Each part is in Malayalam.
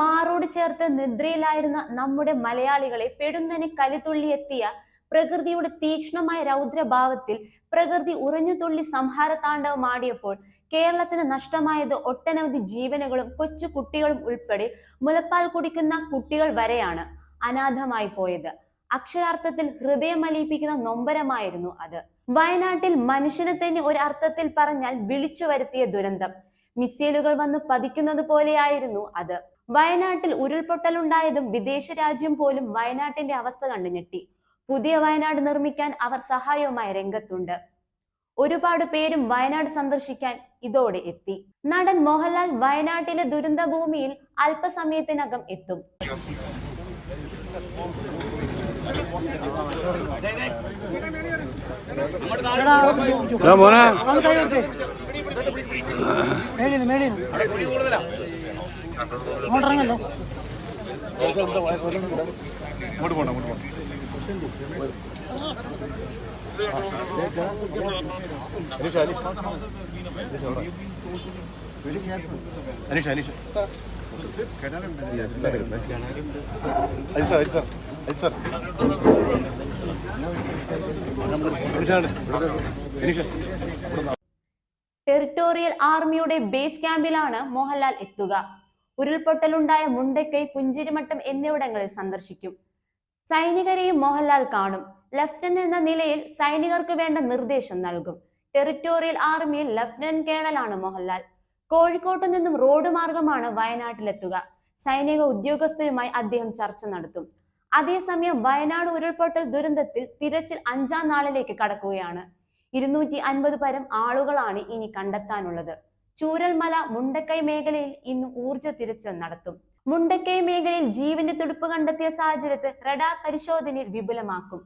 മാറോട് ചേർത്ത് നിദ്രയിലായിരുന്ന നമ്മുടെ മലയാളികളെ പെടുന്നനെ കലിതുള്ളിയെത്തിയ പ്രകൃതിയുടെ തീക്ഷ്ണമായ രൗദ്രഭാവത്തിൽ പ്രകൃതി ഉറഞ്ഞുതുള്ളി സംഹാര താണ്ഡവമാടിയപ്പോൾ കേരളത്തിന് നഷ്ടമായത് ഒട്ടനവധി ജീവനുകളും കൊച്ചു കുട്ടികളും ഉൾപ്പെടെ മുലപ്പാൽ കുടിക്കുന്ന കുട്ടികൾ വരെയാണ് അനാഥമായി പോയത്. അക്ഷരാർത്ഥത്തിൽ ഹൃദയമലിയിപ്പിക്കുന്ന നൊമ്പരമായിരുന്നു അത്. വയനാട്ടിൽ മനുഷ്യനെ തന്നെ ഒരു അർത്ഥത്തിൽ പറഞ്ഞാൽ വിളിച്ചു വരുത്തിയ ദുരന്തം. മിസൈലുകൾ വന്ന് പതിക്കുന്നത് പോലെയായിരുന്നു അത്. വയനാട്ടിൽ ഉരുൾപൊട്ടലുണ്ടായതും വിദേശ രാജ്യം പോലും വയനാട്ടിന്റെ അവസ്ഥ കണ്ടു ഞെട്ടി പുതിയ വയനാട് നിർമ്മിക്കാൻ അവർ സഹായവുമായി രംഗത്തുണ്ട്. ഒരുപാട് പേരും വയനാട് സന്ദർശിക്കാൻ ഇതോടെ എത്തി. നടൻ മോഹൻലാൽ വയനാട്ടിലെ ദുരന്ത ഭൂമിയിൽ അല്പസമയത്തിനകം എത്തും. ഇങ്ങോട്ട് ഇങ്ങോട്ട് Aneesha Aneesha. Aneesha sir sir sir. Territorial ആർമിയുടെ ബേസ് ക്യാമ്പിലാണ് മോഹൻലാൽ എത്തുക. ഉരുൾപൊട്ടലുണ്ടായ മുണ്ടക്കൈ പുഞ്ചിരിമട്ടം എന്നിവിടങ്ങളിൽ സന്ദർശിക്കും. സൈനികരെയും മോഹൻലാൽ കാണും. ലഫ്റ്റനന്റ് എന്ന നിലയിൽ സൈനികർക്ക് വേണ്ട നിർദ്ദേശം നൽകും. ടെറിറ്റോറിയൽ ആർമിയിൽ ലഫ്റ്റനന്റ് കേണലാണ് മോഹൻലാൽ. കോഴിക്കോട്ട് നിന്നും റോഡ് മാർഗമാണ് വയനാട്ടിലെത്തുക. സൈനിക ഉദ്യോഗസ്ഥരുമായി അദ്ദേഹം ചർച്ച നടത്തും. അതേസമയം വയനാട് ഉരുൾപൊട്ടൽ ദുരന്തത്തിൽ തിരച്ചിൽ അഞ്ചാം നാളിലേക്ക് കടക്കുകയാണ്. ഇരുന്നൂറ്റി അൻപത് പരം ആളുകളാണ് ഇനി കണ്ടെത്താനുള്ളത്. ചൂരൽമല മുണ്ടക്കൈ മേഖലയിൽ ഇന്ന് ഊർജ തിരിച്ചു നടത്തും. മുണ്ടക്കൈ മേഖലയിൽ ജീവന്റെ തുടുപ്പ് കണ്ടെത്തിയ സാഹചര്യത്തിൽ റഡാർ പരിശോധനയിൽ വിപുലമാക്കും.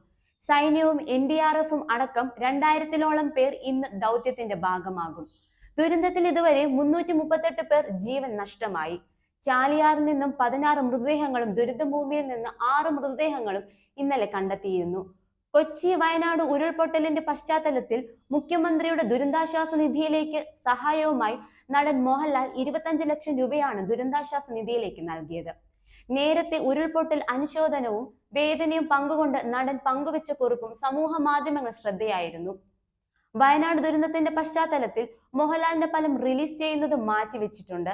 സൈന്യവും എൻ ഡി ആർ എഫും അടക്കം രണ്ടായിരത്തിലോളം പേർ ഇന്ന് ദൗത്യത്തിന്റെ ഭാഗമാകും. ദുരന്തത്തിൽ ഇതുവരെ മുന്നൂറ്റി മുപ്പത്തെട്ട് പേർ ജീവൻ നഷ്ടമായി. ചാലിയാറിൽ നിന്നും പതിനാറ് മൃതദേഹങ്ങളും ദുരിതഭൂമിയിൽ നിന്ന് ആറ് മൃതദേഹങ്ങളും ഇന്നലെ കണ്ടെത്തിയിരുന്നു. കൊച്ചി വയനാട് ഉരുൾപൊട്ടലിന്റെ പശ്ചാത്തലത്തിൽ മുഖ്യമന്ത്രിയുടെ ദുരന്താശ്വാസ നിധിയിലേക്ക് സഹായവുമായി നടൻ മോഹൻലാൽ ഇരുപത്തഞ്ച് ലക്ഷം രൂപയാണ് ദുരന്താശ്വാസ നിധിയിലേക്ക് നൽകിയത്. നേരത്തെ ഉരുൾപൊട്ടൽ അനുശോചനവും വേദനയും പങ്കുകൊണ്ട് നടൻ പങ്കുവച്ച കുറിപ്പും സമൂഹ മാധ്യമങ്ങൾ ശ്രദ്ധയായിരുന്നു. വയനാട് ദുരന്തത്തിന്റെ പശ്ചാത്തലത്തിൽ മോഹൻലാലിന്റെ ഫലം റിലീസ് ചെയ്യുന്നത് മാറ്റിവെച്ചിട്ടുണ്ട്.